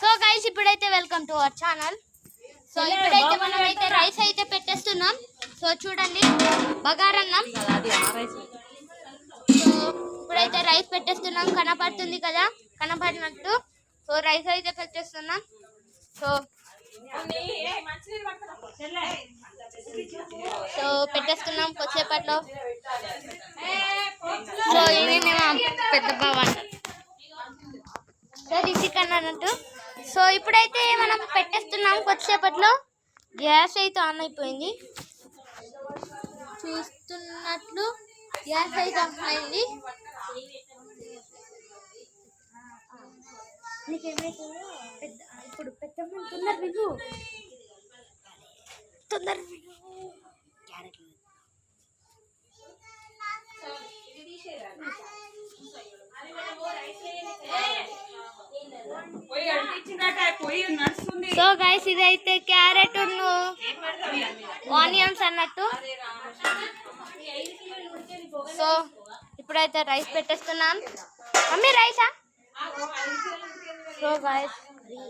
So guys ఇప్పుడైతే welcome to our channel so ఇప్పుడైతే మనం అయితే రైస్ అయితే పెట్టేస్తున్నాం. సో చూడండి బగారన్నం సో ఇప్పుడైతే రైస్ పెట్టేస్తున్నాం. కనపడుతుంది కదా కనపడినట్టు. సో రైస్ అయితే పెట్టేస్తున్నాం. సో సో పెట్టేస్తున్నాం కొద్దిసేపట్లో. సో ఇది మా పెద్ద బావ? సో ఇది చికెన్ అన్నట్టు. సో ఇప్పుడైతే మనం పెట్టేస్తున్నాం కొద్దిసేపట్లో. గ్యాస్ అయితే ఆన్ అయిపోయింది. చూస్తున్నట్లు గ్యాస్ అయితే ఆన్ అయింది. ఇప్పుడు పెద్ద తొందర తొందర పోయి సో గైస్ ఇదైతే క్యారెట్ ఆనియన్స్ అన్నట్టు. సో ఇప్పుడైతే రైస్ పెట్టేస్తున్నాం. మమ్మీ రైసా? సో గైస్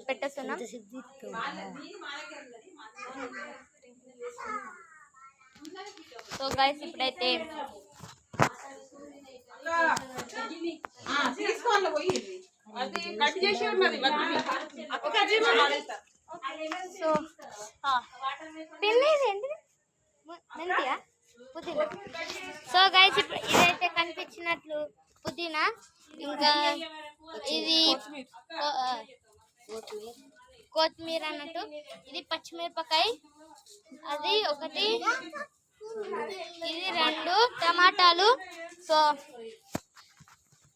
పెట్టేస్తున్నాం. సో గైస్ ఇప్పుడైతే ఆ, తీసుకోవాలి పోయి. అది కట్ చేసి ఉన్నది అక్క కట్ సో ఏంటి మెంతియా? పుదీనా. సో గైస్ ఇప్పుడు ఇదైతే కనిపించినట్లు పుదీనా. ఇంకా ఇది కొత్తిమీర అన్నట్టు. ఇది పచ్చిమిరపకాయ. అది ఒకటి. ఇది రెండు టమాటాలు. సో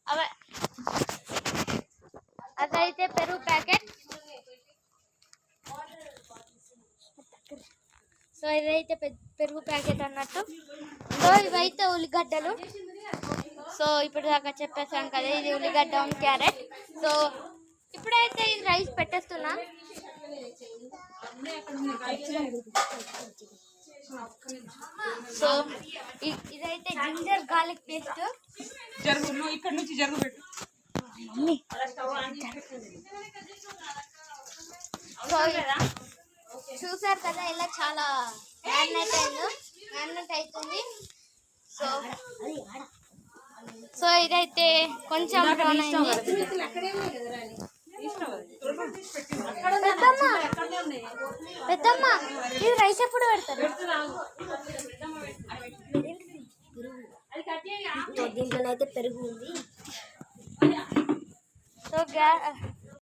అవ అయితే పెరుగు ప్యాకెట్. సో ఇదైతే పెరుగు ప్యాకెట్ అన్నట్టు. సో ఇవైతే ఉల్లిగడ్డలు. సో ఇప్పుడు దాకా చెప్పేసాం కదా ఇది ఉల్లిగడ్డ క్యారెట్ సో ఇప్పుడైతే ఇది రైస్ పెట్టేస్తున్నా. సో ఇదైతే జింజర్ గార్లిక్ పేస్ట్ జరుగు ఇక్కడ నుంచి జరుగు పెట్టు. చూసారు కదా ఇలా చాలా మ్యారినేట్ అయింది? మ్యారినేట్ అవుతుంది. సో సో ఇదైతే కొంచెం బ్రౌన్ అయింది. పెద్దమ్మ ఇది రైస్ ఎప్పుడు పెడతారు? దీంట్లోనైతే పెరుగు ఉంది. 都给。